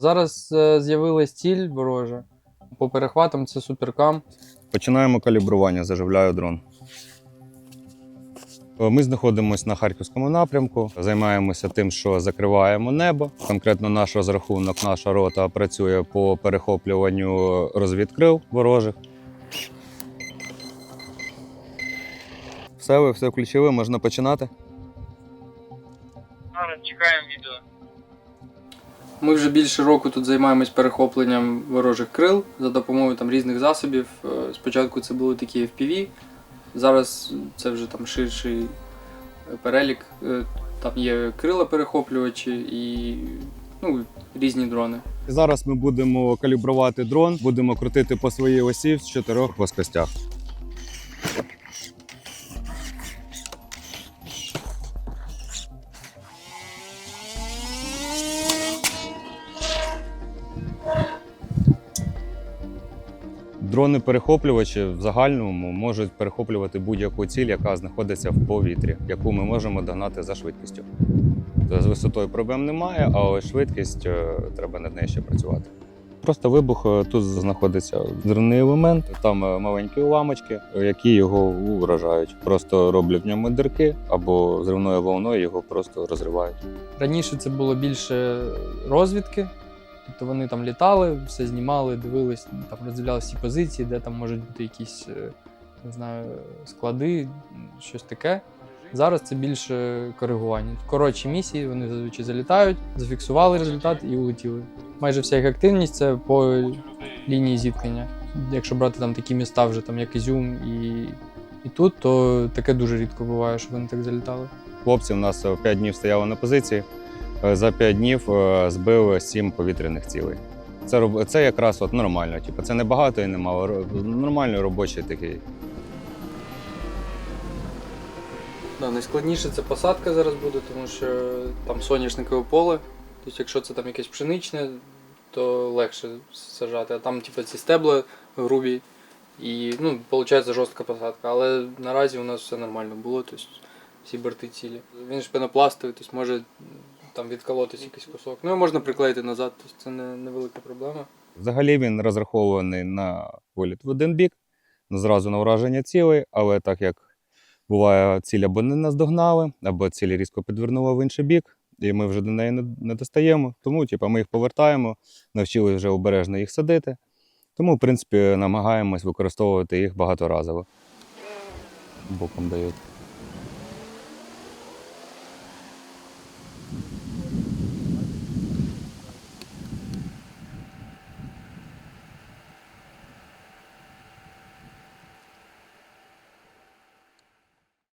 Зараз е, з'явилась ціль ворожа. По перехватам це суперкам. Починаємо калібрування, заживляю дрон. Е, Ми знаходимося на харківському напрямку, займаємося тим, що закриваємо небо. Конкретно наш розрахунок, наша рота працює по перехоплюванню розвідкрил ворожих. Все, ви все включили, можна починати. Зараз чекаємо відео. Ми вже більше року тут займаємось перехопленням ворожих крил за допомогою там різних засобів. Е, Спочатку це були такі FPV, зараз це вже там ширший перелік. Е, Там є крила перехоплювачі і ну, різні дрони. Зараз ми будемо калібрувати дрон, будемо крутити по своїй осі в чотирьох плоскостях. Дрони-перехоплювачі в загальному можуть перехоплювати будь-яку ціль, яка знаходиться в повітрі, яку ми можемо догнати за швидкістю. Тобто з висотою проблем немає, але швидкість е, треба над нею ще працювати. Просто вибух е, тут знаходиться зривний елемент, там е, маленькі уламочки, які його вражають. Просто роблять в ньому дирки або зривною волною його просто розривають. Раніше це було більше розвідки, тобто вони там літали, все знімали, дивились, там роздивлялися всі позиції, де там можуть бути якісь е, не знаю, склади, щось таке. Зараз це більше коригування. Коротші місії, вони зазвичай залітають, зафіксували результат і улетіли. Майже вся їх активність це по лінії зіткнення. Якщо брати там такі міста, вже там як Ізюм і, і тут, то таке дуже рідко буває, що вони так залітали. Хлопці в нас 5 днів стояли на позиції. Е, За 5 днів е, збили 7 повітряних цілей. Це, це якраз от нормально. Типу, це не багато і не мало. Нормальний робочий такий Да, найскладніше це посадка зараз буде, тому що там соняшникове поле. Тобто, якщо це там якесь пшеничне, то легше сажати. А там, типу, ці стебла грубі. І ну, виходить жорстка посадка. Але наразі у нас все нормально було, тобто всі борти цілі. Він ж пенопластовий, тобто може там відколотись якийсь кусок. Ну, можна приклеїти назад, тобто це не, невелика проблема. Взагалі він розрахований на виліт в один бік, ну, зразу на враження цілей, але так як буває, ціль або не наздогнали, або ціль різко підвернула в інший бік, і ми вже до неї не, не достаємо. Тому типу, ми їх повертаємо, навчили вже обережно їх садити. Тому, в принципі, намагаємось використовувати їх багаторазово. Боком дають.